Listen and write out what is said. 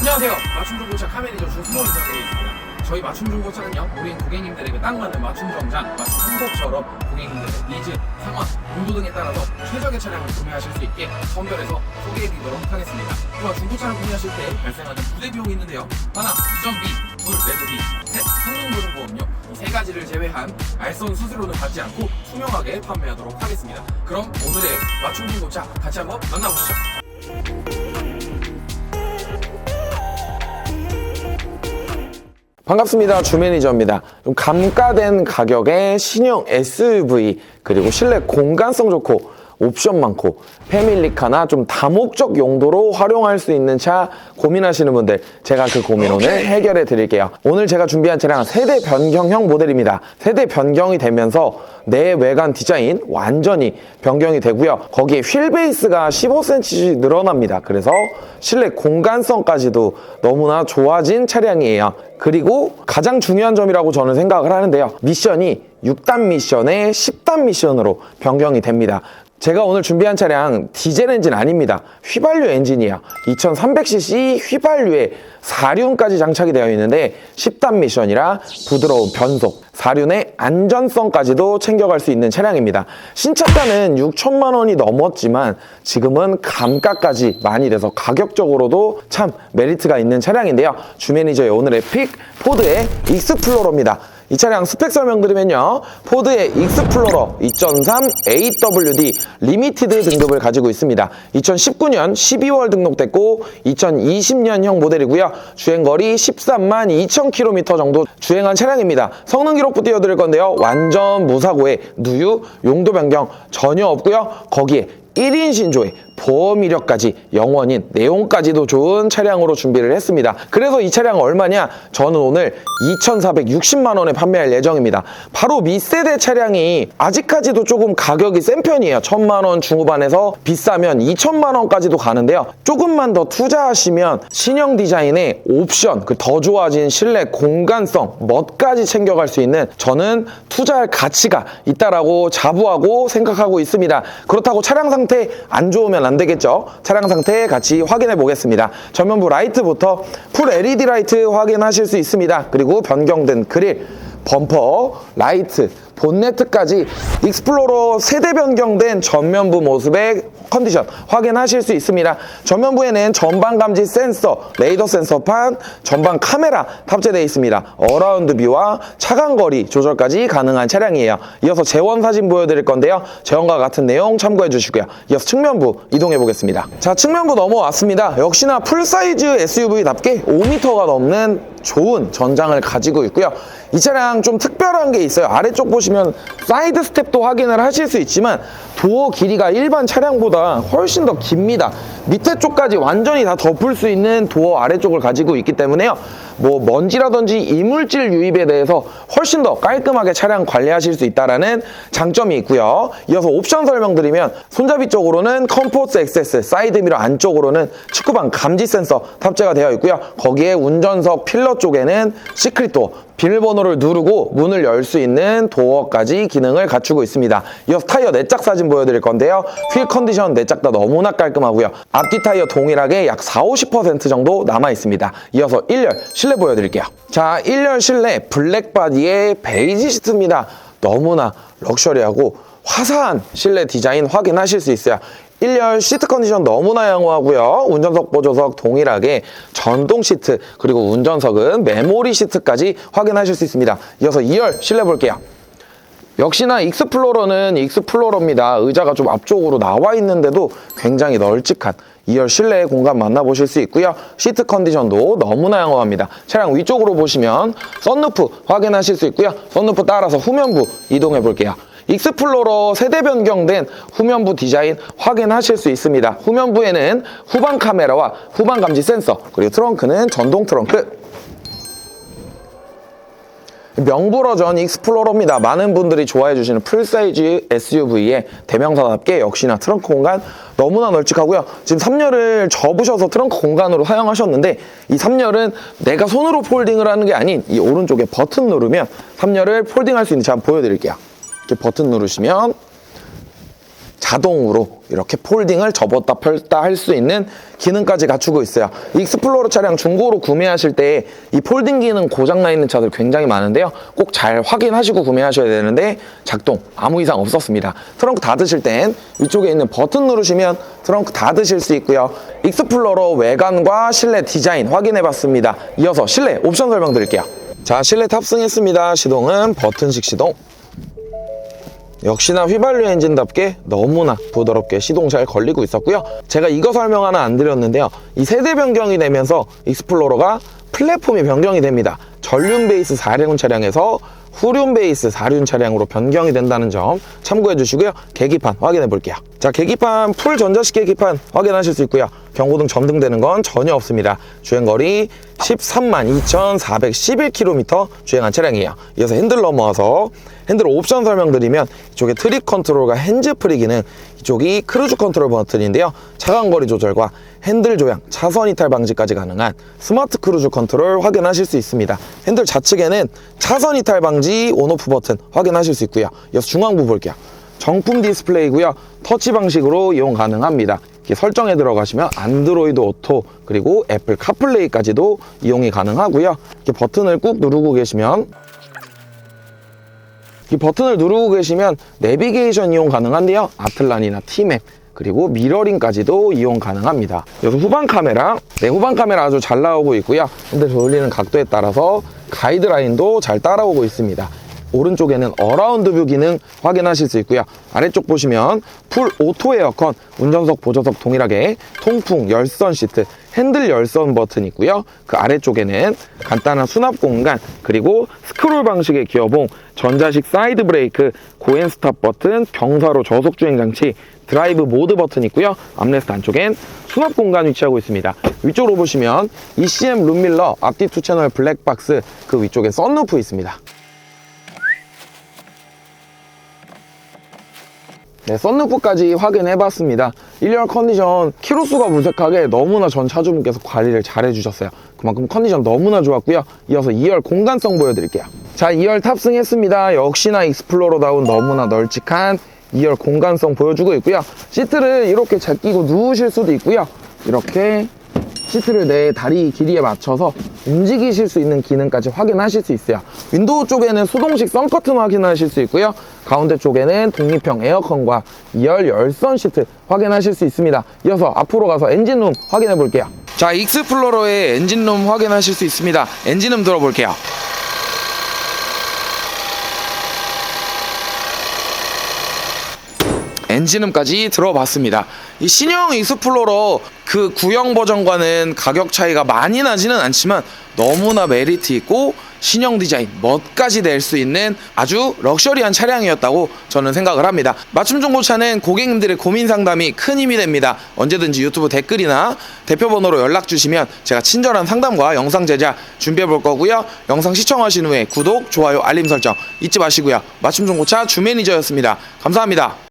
안녕하세요. 맞춤 중고차 조승호 인사드리겠습니다. 저희 맞춤 중고차는요, 우리 고객님들에게 딱 맞는 맞춤 정장, 맞춤 한복처럼 고객님들의 니즈, 상황, 용도 등에 따라서 최적의 차량을 구매하실 수 있게 선별해서 소개해드리도록 하겠습니다. 또한 중고차를 구매하실 때 발생하는 부대 비용이 있는데요. 하나, 이전 비, 둘, 매도비, 셋, 성능보증보험료 이 세 가지를 제외한 알선 수수료는 받지 않고 투명하게 판매하도록 하겠습니다. 그럼 오늘의 맞춤 중고차 같이 한번 만나보시죠. 반갑습니다. 주매니저입니다. 좀 감가된 가격의 신형 SUV 그리고 실내 공간성 좋고 옵션 많고 패밀리카나 좀 다목적 용도로 활용할 수 있는 차 고민하시는 분들 제가 그 고민 오늘 해결해 드릴게요. 오늘 제가 준비한 차량 세대 변경형 모델입니다. 세대 변경이 되면서 내 외관 디자인 완전히 변경이 되고요. 거기에 휠 베이스가 15cm씩 늘어납니다. 그래서 실내 공간성까지도 너무나 좋아진 차량이에요. 그리고 가장 중요한 점이라고 저는 생각을 하는데요. 미션이 6단 미션에 10단 미션으로 변경이 됩니다. 제가 오늘 준비한 차량 디젤 엔진 아닙니다. 휘발유 엔진이야. 2300cc 휘발유에 4륜까지 장착이 되어 있는데 10단 미션이라 부드러운 변속, 4륜의 안전성까지도 챙겨갈 수 있는 차량입니다. 신차가는 6천만 원이 넘었지만 지금은 감가까지 많이 돼서 가격적으로도 참 메리트가 있는 차량인데요. 주매니저의 오늘의 픽 포드의 익스플로러입니다. 이 차량 스펙 설명드리면요. 포드의 익스플로러 2.3 AWD 리미티드 등급을 가지고 있습니다. 2019년 12월 등록됐고 2020년형 모델이고요. 주행거리 13만 2천 km 정도 주행한 차량입니다. 성능 기록부 띄워드릴 건데요. 완전 무사고에 누유, 용도 변경 전혀 없고요. 거기에 1인 신조에 보험 이력까지 영원인 내용까지도 좋은 차량으로 준비를 했습니다. 그래서 이 차량 얼마냐? 저는 오늘 2,460만 원에 판매할 예정입니다. 바로 밑세대 차량이 아직까지도 조금 가격이 센 편이에요. 1,000만 원 중후반에서 비싸면 2천만 원까지도 가는데요. 조금만 더 투자하시면 신형 디자인의 옵션, 그 더 좋아진 실내 공간성, 멋까지 챙겨갈 수 있는 저는 투자할 가치가 있다라고 자부하고 생각하고 있습니다. 그렇다고 차량 상태 안 좋으면 안 되겠죠. 차량 상태 같이 확인해 보겠습니다. 전면부 라이트부터 풀 LED 라이트 확인하실 수 있습니다. 그리고 변경된 그릴, 범퍼, 라이트, 본네트까지 익스플로러 세대 변경된 전면부 모습의 컨디션 확인하실 수 있습니다. 전면부에는 전방 감지 센서, 레이더 센서판, 전방 카메라 탑재되어 있습니다. 어라운드 뷰와 차간 거리 조절까지 가능한 차량이에요. 이어서 재원 사진 보여드릴 건데요. 재원과 같은 내용 참고해 주시고요. 이어서 측면부 이동해 보겠습니다. 자, 측면부 넘어왔습니다. 역시나 풀사이즈 SUV답게 5m가 넘는 좋은 전장을 가지고 있고요. 이 차량 좀 특별한 게 있어요. 아래쪽 보시면 사이드 스텝도 확인을 하실 수 있지만 도어 길이가 일반 차량보다 훨씬 더 깁니다. 밑에 쪽까지 완전히 다 덮을 수 있는 도어 아래쪽을 가지고 있기 때문에요. 뭐 먼지라든지 이물질 유입에 대해서 훨씬 더 깔끔하게 차량 관리하실 수 있다라는 장점이 있고요. 이어서 옵션 설명드리면 손잡이 쪽으로는 컴포트 액세스, 사이드미러 안쪽으로는 축구방 감지 센서 탑재가 되어 있고요. 거기에 운전석 필러 쪽에는 시크릿 도어 비밀번호를 누르고 문을 열 수 있는 도어까지 기능을 갖추고 있습니다. 이어서 타이어 내짝 사진 보여드릴 건데요. 휠 컨디션 내짝 다 너무나 깔끔하고요. 앞뒤 타이어 동일하게 약 4, 50% 정도 남아 있습니다. 이어서 1열 실내 보여드릴게요. 자, 1열 실내 블랙 바디의 베이지 시트입니다. 너무나 럭셔리하고 화사한 실내 디자인 확인하실 수 있어요. 1열 시트 컨디션 너무나 양호하고요. 운전석 보조석 동일하게 전동 시트 그리고 운전석은 메모리 시트까지 확인하실 수 있습니다. 이어서 2열 실내 볼게요. 역시나 익스플로러는 익스플로러입니다. 의자가 좀 앞쪽으로 나와 있는데도 굉장히 널찍한 2열 실내 공간 만나보실 수 있고요. 시트 컨디션도 너무나 양호합니다. 차량 위쪽으로 보시면 썬루프 확인하실 수 있고요. 썬루프 따라서 후면부 이동해 볼게요. 익스플로러 세대 변경된 후면부 디자인 확인하실 수 있습니다. 후면부에는 후방 카메라와 후방 감지 센서 그리고 트렁크는 전동 트렁크 명부 버전 익스플로러입니다. 많은 분들이 좋아해 주시는 풀사이즈 SUV의 대명사답게 역시나 트렁크 공간 너무나 널찍하고요. 지금 3열을 접으셔서 트렁크 공간으로 사용하셨는데 이 3열은 내가 손으로 폴딩을 하는 게 아닌 이 오른쪽에 버튼 누르면 3열을 폴딩할 수 있는지 한번 보여드릴게요. 버튼 누르시면 자동으로 이렇게 폴딩을 접었다 펼다 할 수 있는 기능까지 갖추고 있어요. 익스플로러 차량 중고로 구매하실 때 이 폴딩 기능 고장나 있는 차들 굉장히 많은데요. 꼭 잘 확인하시고 구매하셔야 되는데 작동 아무 이상 없었습니다. 트렁크 닫으실 땐 위쪽에 있는 버튼 누르시면 트렁크 닫으실 수 있고요. 익스플로러 외관과 실내 디자인 확인해 봤습니다. 이어서 실내 옵션 설명드릴게요. 자, 실내 탑승했습니다. 시동은 버튼식 시동. 역시나 휘발유 엔진답게 너무나 부드럽게 시동 잘 걸리고 있었고요. 제가 이거 설명 하나 안 드렸는데요. 이 세대 변경이 되면서 익스플로러가 플랫폼이 변경이 됩니다. 전륜 베이스 4륜 차량에서 후륜 베이스 4륜 차량으로 변경이 된다는 점 참고해 주시고요. 계기판 확인해 볼게요. 자, 계기판 풀 전자식 계기판 확인하실 수 있고요. 경고등 점등되는 건 전혀 없습니다. 주행거리 13만 2,411km 주행한 차량이에요. 이어서 핸들 넘어와서 핸들 옵션 설명드리면 이쪽에 트립 컨트롤과 핸즈프리 기능 이쪽이 크루즈 컨트롤 버튼인데요. 차간거리 조절과 핸들 조향, 차선 이탈 방지까지 가능한 스마트 크루즈 컨트롤 확인하실 수 있습니다. 핸들 좌측에는 차선 이탈 방지 온오프 버튼 확인하실 수 있고요. 이어서 중앙부 볼게요. 정품 디스플레이고요. 터치 방식으로 이용 가능합니다. 설정에 들어가시면 안드로이드 오토 그리고 애플 카플레이까지도 이용이 가능하고요. 이렇게 버튼을 꾹 누르고 계시면 이 버튼을 누르고 계시면 내비게이션 이용 가능한데요. 아틀란이나 티맵 그리고 미러링까지도 이용 가능합니다. 여기서 후방 카메라, 네 후방 카메라 아주 잘 나오고 있고요. 근데 돌리는 각도에 따라서 가이드라인도 잘 따라오고 있습니다. 오른쪽에는 어라운드 뷰 기능 확인하실 수 있고요. 아래쪽 보시면 풀 오토 에어컨, 운전석, 보조석 동일하게 통풍, 열선 시트, 핸들 열선 버튼 있고요. 그 아래쪽에는 간단한 수납 공간, 그리고 스크롤 방식의 기어봉, 전자식 사이드 브레이크, 고엔 스탑 버튼, 경사로 저속 주행 장치, 드라이브 모드 버튼 있고요. 암레스트 안쪽엔 수납 공간 위치하고 있습니다. 위쪽으로 보시면 ECM 룸밀러, 앞뒤 투 채널 블랙박스, 그 위쪽에 썬루프 있습니다. 네, 썬루프까지 확인해 봤습니다. 1열 컨디션 키로수가 무색하게 너무나 전 차주분께서 관리를 잘 해주셨어요. 그만큼 컨디션 너무나 좋았고요. 이어서 2열 공간성 보여드릴게요. 자, 2열 탑승했습니다. 역시나 익스플로러다운 너무나 널찍한 2열 공간성 보여주고 있고요. 시트를 이렇게 잘 끼고 누우실 수도 있고요. 이렇게 시트를 내 다리 길이에 맞춰서 움직이실 수 있는 기능까지 확인하실 수 있어요. 윈도우 쪽에는 수동식 썬커튼 확인하실 수 있고요. 가운데 쪽에는 독립형 에어컨과 2열 열선 시트 확인하실 수 있습니다. 이어서 앞으로 가서 엔진룸 확인해 볼게요. 자, 익스플로러의 엔진룸 확인하실 수 있습니다. 엔진룸 들어볼게요. 엔진음까지 들어봤습니다. 이 신형 익스플로러 그 구형 버전과는 가격 차이가 많이 나지는 않지만 너무나 메리트 있고 신형 디자인 멋까지 낼 수 있는 아주 럭셔리한 차량이었다고 저는 생각을 합니다. 맞춤 중고차는 고객님들의 고민 상담이 큰 힘이 됩니다. 언제든지 유튜브 댓글이나 대표 번호로 연락 주시면 제가 친절한 상담과 영상 제작 준비해 볼 거고요. 영상 시청하신 후에 구독, 좋아요, 알림 설정 잊지 마시고요. 맞춤 중고차 주 매니저였습니다. 감사합니다.